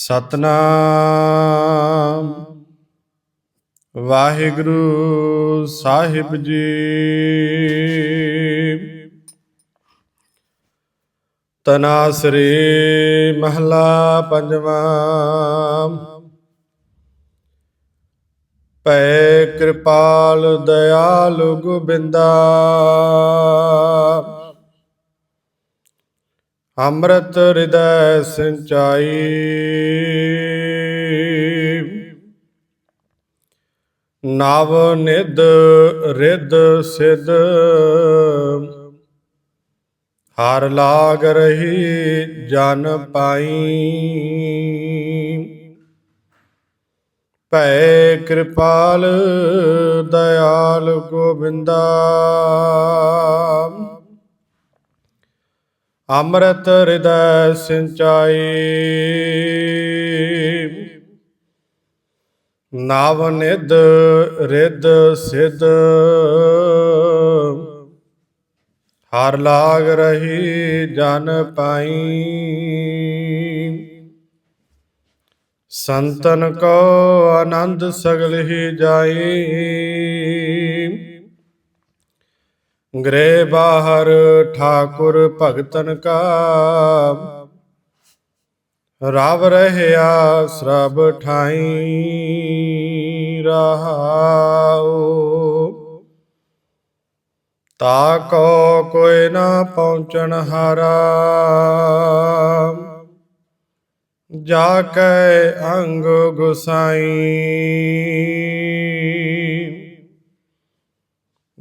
ਸਤਨਾਮ। ਵਾਹਿਗੁਰੂ ਸਾਹਿਬ ਜੀ। ਤਨਾਸਰੀ ਮਹਲਾ ਪੰਜਵਾਂ। ਪੈ ਕਿਰਪਾਲ ਦਇਆਲ ਗੋਬਿੰਦਾ। ਅੰਮ੍ਰਿਤ ਹਿਰਦੈ ਸਿੰਚਾਈ। ਨਵ ਨਿਧ ਰਿੱਧ ਸਿਧ। ਹਰ ਲਾਗ ਰਹੀ ਜਨ ਪਾਈ। ਭੈ ਕਿਰਪਾਲ, ਦਇਆਲ ਗੋਬਿੰਦਾ ਅੰਮ੍ਰਿਤ ਹਿਰਦੈ ਸਿੰਚਾਈ। ਨਵ ਨਿਧ ਰਿੱਧ ਸਿਧ। ਹਰ ਲਾਗ ਰਹੀ ਜਨ ਪਾਈ। ਸੰਤਨ ਕੋ ਆਨੰਦ ਸਗਲ ਹੀ ਜਾਈ। ਗ੍ਰਹਿ ਬਾਹਰ ਠਾਕੁਰ ਭਗਤਨ ਕਾ ਰਵ ਰਹਿਆ ਸਰਬ ਠਾਈ ਰਹਾਉ। ਤਾ ਕੋ ਕੋਈ ਨਾ ਪਹੁੰਚਣ ਹਾਰਾ। ਜਾ ਕੈ ਅੰਗ ਗੁਸਾਈ।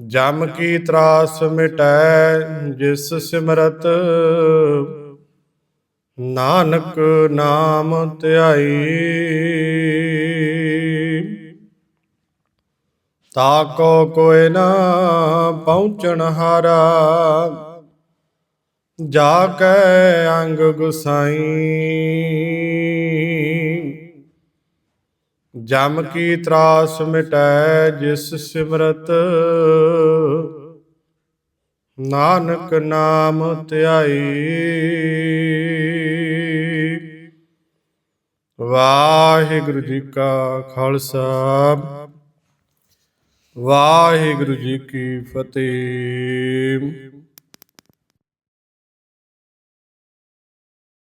ਜਮ ਕੀ ਤਰਾਸ ਮਿਟੈ ਜਿਸ ਸਿਮਰਤ। ਨਾਨਕ ਨਾਮ ਧਿਆਈ। ਤਾ ਕੋਇ ਨਾ ਪਹੁੰਚਣ ਹਾਰਾ। ਜਾ ਕੈ ਅੰਗ ਗੁਸਾਈ। ਜਮ ਕੀ ਤਰਾਸ ਮਿਟੈ ਜਿਸ ਸਿਮਰਤ। ਨਾਨਕ ਨਾਮ ਧਿਆਈ। ਵਾਹਿਗੁਰੂ ਜੀ ਕਾ ਖਾਲਸਾ। ਵਾਹਿਗੁਰੂ ਜੀ ਕੀ ਫਤਿਹ।